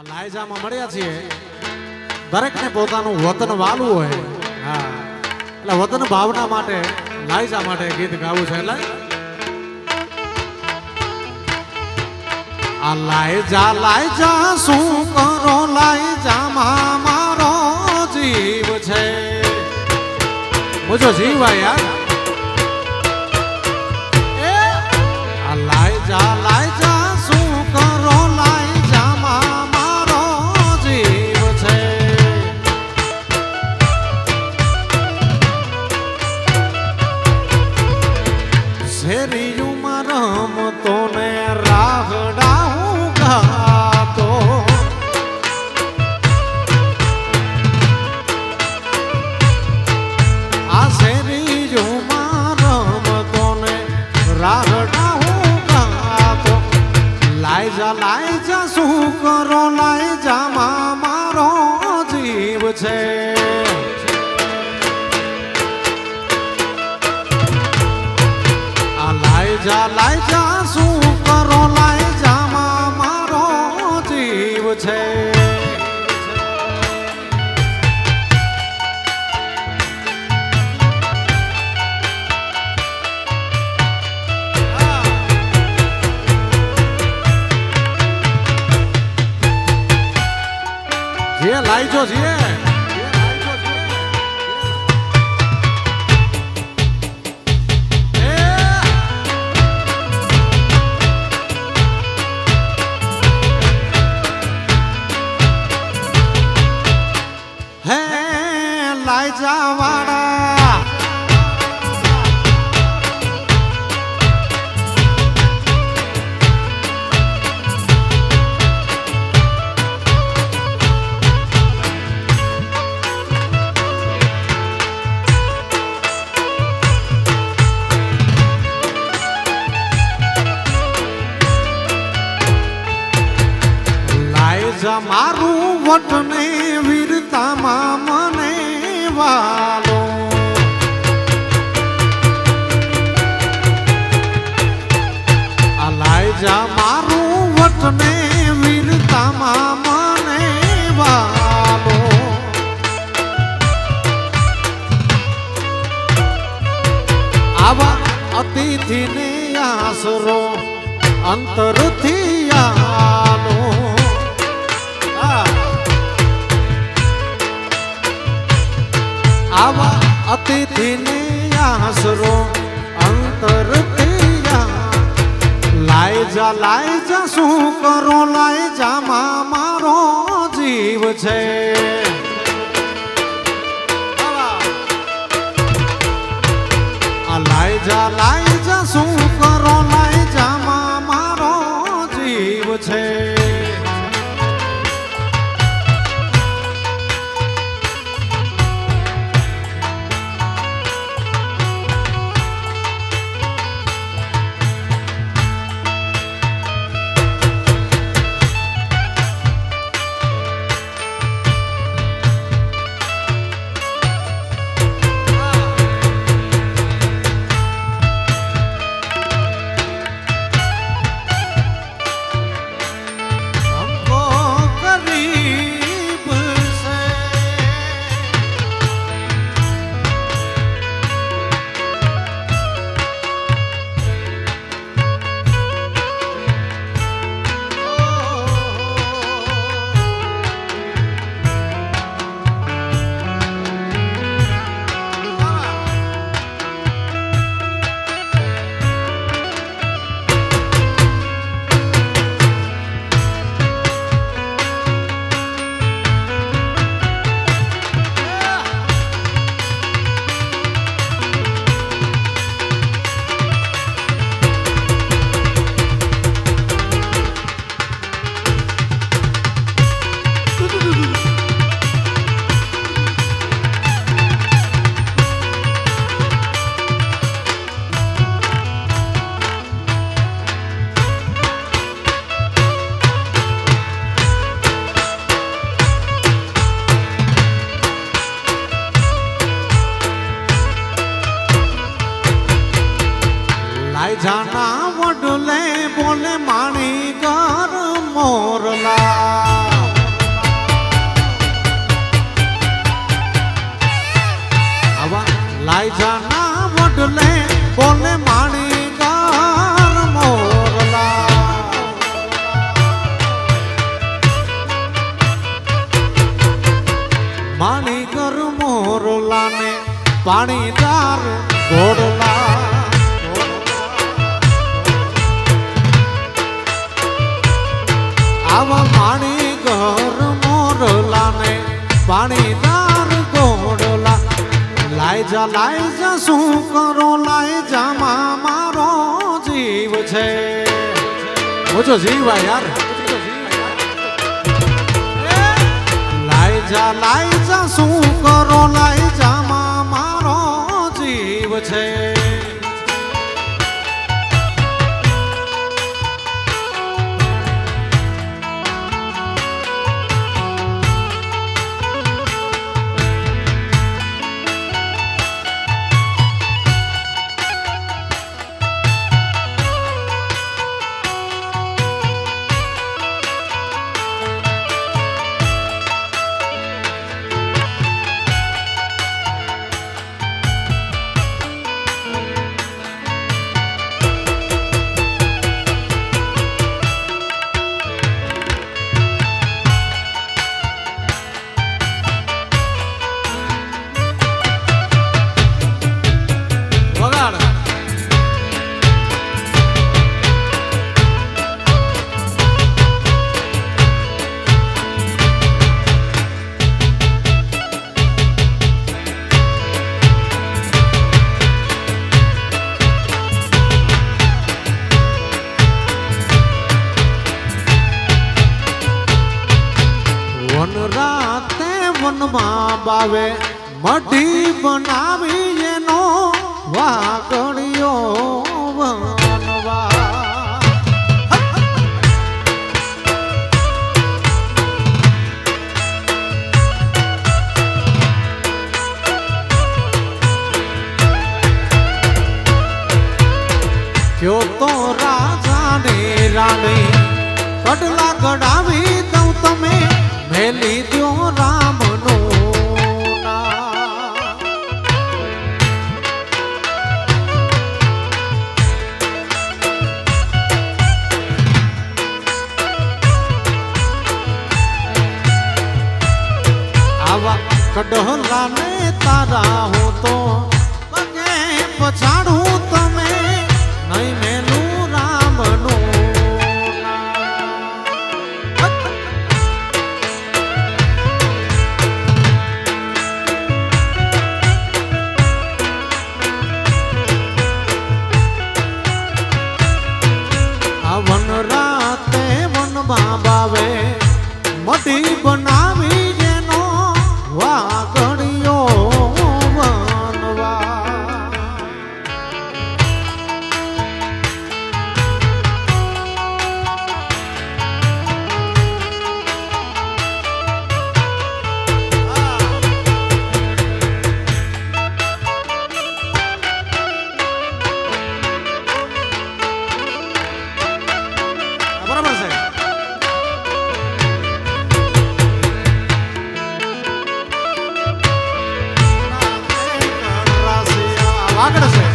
લાયજામાં મળ્યા છીએ. દરેકને પોતાનું વતન વાલું હોય. હા. એટલે વતન ભાવના માટે, લાયજા માટે ગીત ગાવું છે. એટલે આ લાયજા લાયજા, શું કરો? લાયજામાં મારો જીવ છે. મુજો જીવ યાર. લાયજા લાયજા શું કરો? લાયજામાં મારો જીવ છે. આ લાયજા જે લાયજો છે એ હે લાયજા વાળા લાયજા મારું વટને વીરતામાં મને વાલો આ લાયજા મારું વટને વીરતામાં મને વાલો આવા અતિથિને આસરો અંતરથી આ. શું કરો લાયજામાં ભાઈ જાના વડલે બોલે માર પાણી ઘર મોરલાને પાણીદાર ઘોડલા લાય જા લાય જા, શું કરો? લાય જા મારો જીવ છે. ઓછો જીવા યાર. લાય જા લાય જા, શું કરો? લાય જા મારો જીવ છે. વન રાતે વનમાં બાવે, મઢી બનાવી એનો વાગડિયો વનવા. કયો તો રાજાની રાણી, કડલા કડાવી મટી બનાવી જેનો વા આગળ છે.